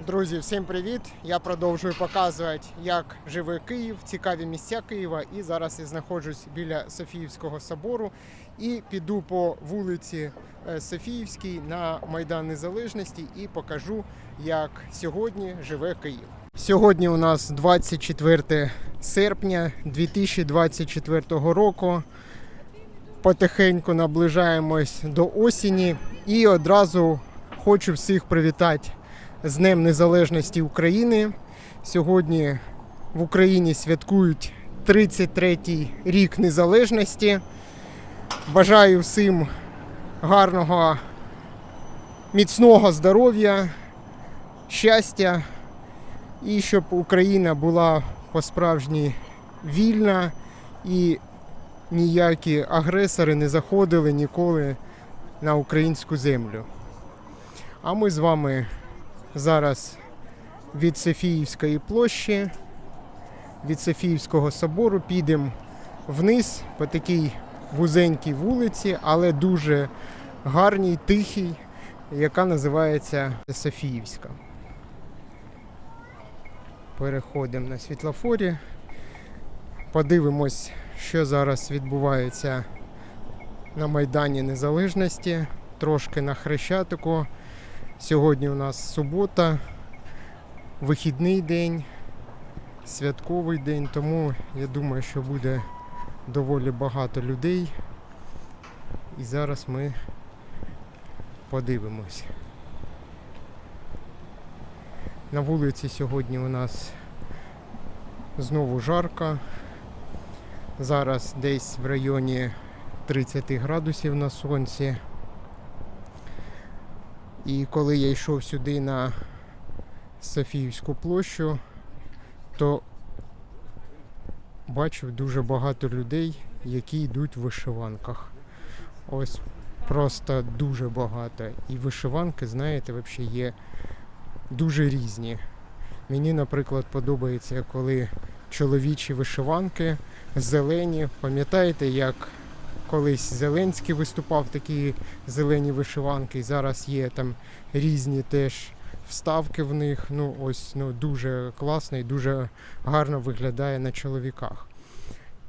Друзі, всім привіт! Я продовжую показувати, як живе Київ, цікаві місця Києва. І зараз я знаходжусь біля Софіївського собору і піду по вулиці е, Софіївській на Майдан Незалежності і покажу, як сьогодні живе Київ. Сьогодні у нас 24 серпня 2024 року. Потихеньку наближаємось до осені і одразу хочу всіх привітати з Днем Незалежності України. Сьогодні в Україні святкують 33-й рік незалежності. Бажаю всім гарного, міцного здоров'я, щастя і щоб Україна була по-справжній вільна і ніякі агресори не заходили ніколи на українську землю. А ми з вами зараз від Софіївської площі, від Софіївського собору підемо вниз по такій вузенькій вулиці, але дуже гарній, тихій, яка називається Софіївська. Переходимо на світлофорі, подивимось, що зараз відбувається на Майдані Незалежності, трошки на Хрещатику. Сьогодні у нас субота, вихідний день, святковий день, тому я думаю, що буде доволі багато людей. І зараз ми подивимось. На вулиці сьогодні у нас знову жарко. Зараз десь в районі 30 градусів на сонці. І коли я йшов сюди на Софіївську площу, то бачив дуже багато людей, які йдуть в вишиванках. Ось просто дуже багато. І вишиванки, знаєте, взагалі є дуже різні. Мені, наприклад, подобається, коли чоловічі вишиванки зелені. Пам'ятаєте, як колись Зеленський виступав такі зелені вишиванки, і зараз є там різні теж вставки в них. Ну, ось ну, дуже класно і дуже гарно виглядає на чоловіках.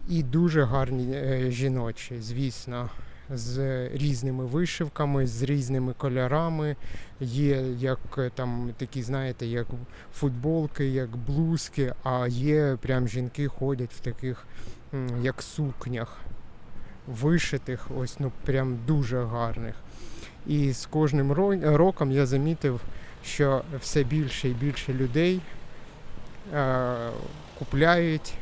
І дуже гарні е, жіночі, звісно, з різними вишивками, з різними кольорами. Є як е, там такі, знаєте, як футболки, як блузки, а є прям жінки ходять в таких як сукнях вишитих, ось ну прям дуже гарних. І з кожним роком я замітив, що все більше і більше людей е, купляють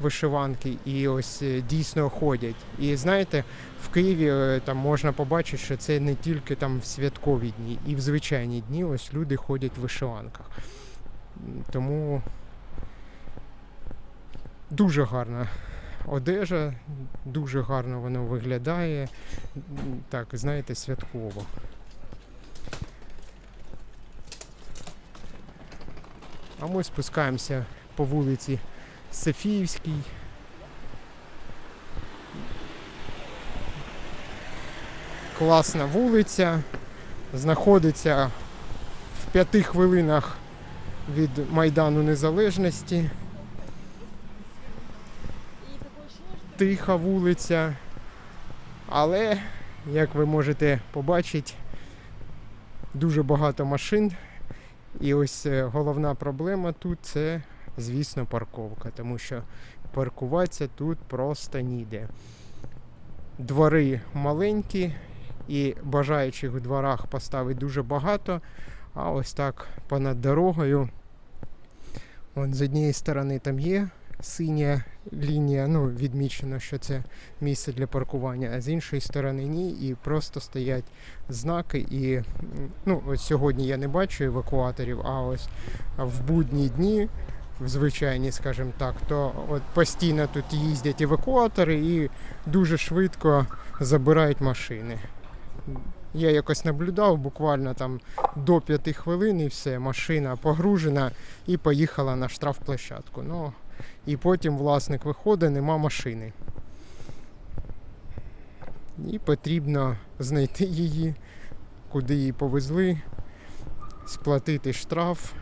вишиванки і ось е, дійсно ходять. І знаєте, в Києві е, там можна побачити, що це не тільки там в святкові дні, і в звичайні дні ось люди ходять в вишиванках. Тому дуже гарна одежа, дуже гарно воно виглядає. Так, знаєте, святково. А ми спускаємося по вулиці Софіївській. Класна вулиця. Знаходиться в п'яти хвилинах від Майдану Незалежності. Тиха вулиця. Але, як ви можете побачити, дуже багато машин. І ось е, головна проблема тут це, звісно, парковка, тому що паркуватися тут просто ніде. Двори маленькі, і бажаючих у дворах поставити дуже багато. А ось так понад дорогою. От з однієї сторони там є синя лінія, ну, відмічено, що це місце для паркування, а з іншої сторони ні, і просто стоять знаки. І ну, ось сьогодні я не бачу евакуаторів, а ось в будні дні, в звичайні, скажімо так, то от постійно тут їздять евакуатори і дуже швидко забирають машини. Я якось наблюдав буквально там до 5 хвилин і все, машина погружена і поїхала на штрафплощадку. Ну, і потім власник виходить, нема машини. І потрібно знайти її, куди її повезли, сплатити штраф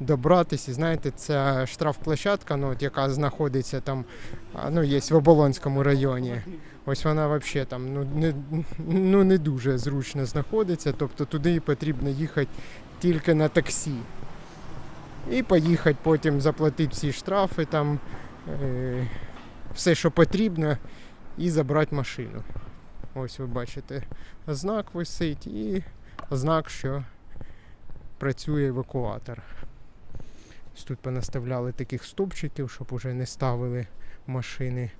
добратися. Знаєте, ця штрафплощадка, ну, от, яка знаходиться там, ну, є в Оболонському районі. Ось вона взагалі там ну, не, ну, не дуже зручно знаходиться, тобто туди потрібно їхати тільки на таксі. І поїхати потім заплатити всі штрафи, там, е, все, що потрібно, і забрати машину. Ось ви бачите, знак висить і знак, що працює евакуатор. Тут понаставляли таких стовпчиків, щоб уже не ставили машини.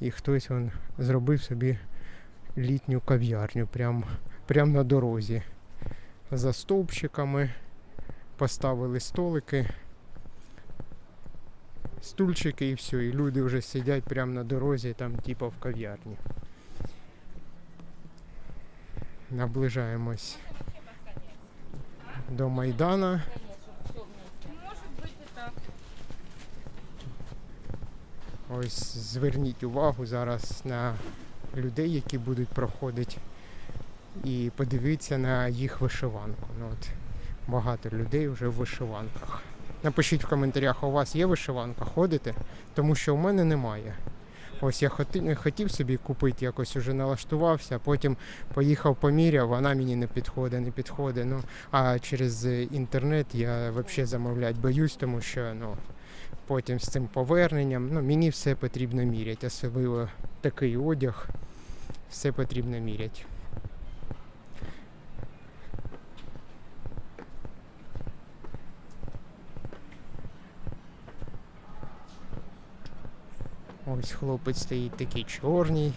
І хтось он зробив собі літню кав'ярню прямо прям на дорозі. За стовпчиками поставили столики, стульчики і все. І люди вже сидять прямо на дорозі, там типу в кав'ярні. Наближаємось до Майдана. Ось зверніть увагу зараз на людей, які будуть проходити, і подивіться на їх вишиванку. Ну, от, багато людей вже в вишиванках. Напишіть в коментарях, у вас є вишиванка, ходите? Тому що у мене немає. Ось я хотів собі купити, якось уже налаштувався, потім поїхав поміряв, вона мені не підходить, не підходить. Ну, а через інтернет я взагалі замовляти боюсь, тому що ну, потім з цим поверненням, ну, мені все потрібно міряти, особливо такий одяг, все потрібно міряти. Ось хлопець стоїть такий чорний,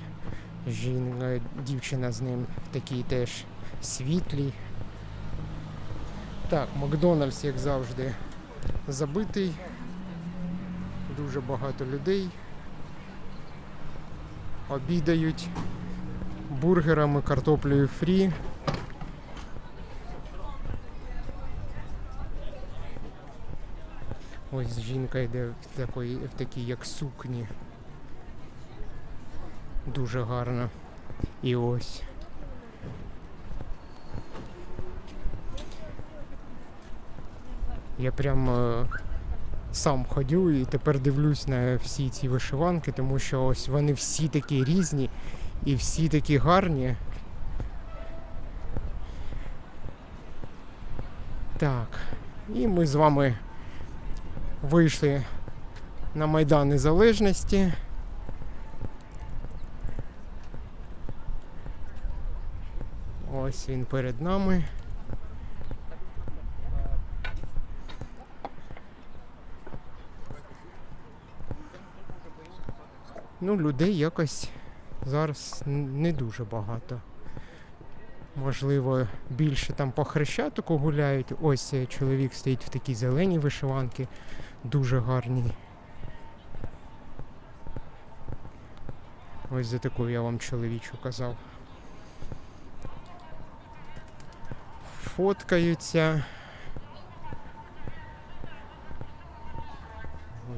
жінка, дівчина з ним такий теж світлий. Так, Макдональдс, як завжди, забитий. Дуже багато людей. Обідають бургерами, картоплею фрі. Ось жінка йде в такій, в такій як сукні. Дуже гарно. І ось. Я прям е, сам ходю і тепер дивлюсь на всі ці вишиванки, тому що ось вони всі такі різні і всі такі гарні. Так, і ми з вами вийшли на Майдан Незалежності. Ось він перед нами. Ну, людей якось зараз не дуже багато. Можливо, більше там по хрещатику гуляють. Ось е, чоловік стоїть в такій зеленій вишиванці, дуже гарній. Ось за таку я вам чоловічу казав. Фоткаються.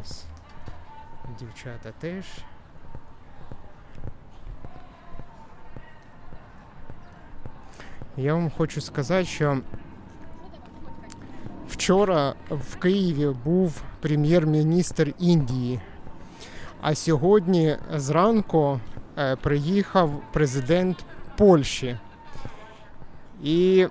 Ось дівчата теж. Я вам хочу сказати, що вчора в Києві був прем'єр-міністр Індії, а сьогодні зранку е, приїхав президент Польщі. І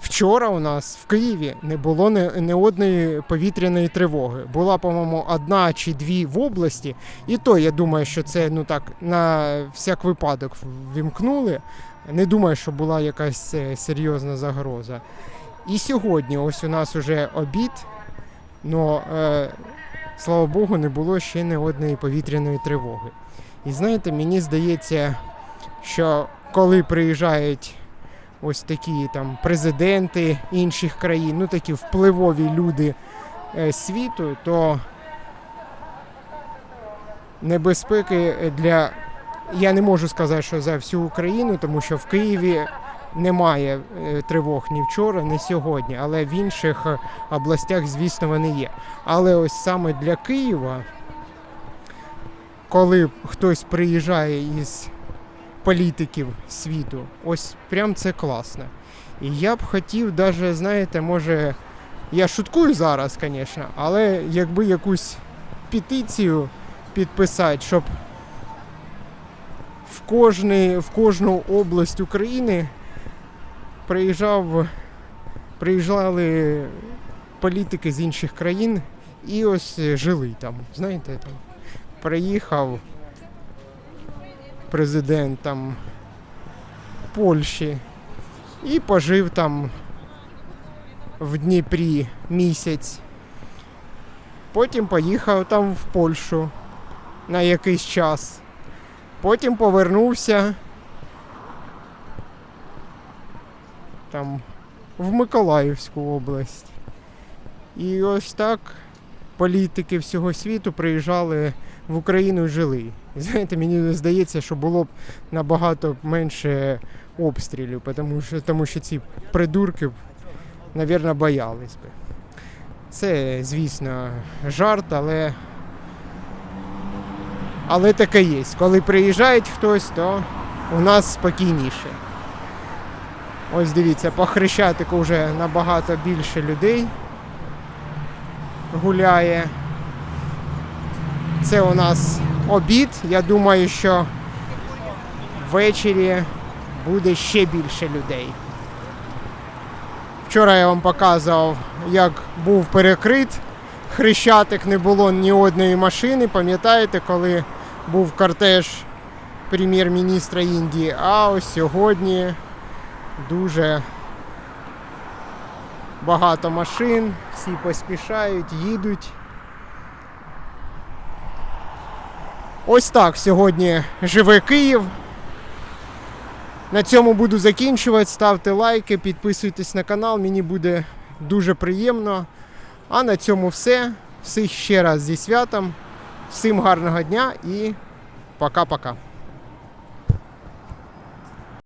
вчора у нас в Києві не було ні одної повітряної тривоги. Була, по-моєму, одна чи дві в області, і то я думаю, що це ну так на всяк випадок вімкнули. Не думаю, що була якась е, серйозна загроза. І сьогодні, ось у нас уже обід, але е, слава Богу, не було ще ні одної повітряної тривоги. І знаєте, мені здається, що коли приїжджають ось такі там президенти інших країн, ну такі впливові люди е, світу, то небезпеки для. Я не можу сказати, що за всю Україну, тому що в Києві немає е, тривог ні вчора, ні сьогодні, але в інших е, областях, звісно, вони є. Але ось саме для Києва, коли хтось приїжджає із політиків світу, ось прям це класно. І я б хотів, даже, знаєте, може, Я шуткую зараз, звісно, але якби якусь петицію підписати, щоб в, кожний, в кожну область України приїжджав, приїжджали політики з інших країн і ось жили там. Знаєте, там приїхав президент там Польщі і пожив там в Дніпрі місяць. Потім поїхав там в Польщу на якийсь час. Потім повернувся там в Миколаївську область. І ось так політики всього світу приїжджали в Україну жили. Знаєте, мені здається, що було б набагато менше обстрілів, тому що, тому що ці придурки, навірно, боялись би. Це, звісно, жарт, але. Але таке є. Коли приїжджає хтось, то у нас спокійніше. Ось дивіться, по Хрещатику вже набагато більше людей гуляє. Це у нас обід. Я думаю, що ввечері буде ще більше людей. Вчора я вам показував, як був перекрит. Хрещатик не було ні одної машини. Пам'ятаєте, коли був кортеж прем'єр-міністра Індії? А ось сьогодні дуже багато машин, всі поспішають, їдуть. Ось так сьогодні живе Київ. На цьому буду закінчувати. Ставте лайки, підписуйтесь на канал, мені буде дуже приємно. А на цьому все. Всіх ще раз зі святом. Всім гарного дня і пока-пока.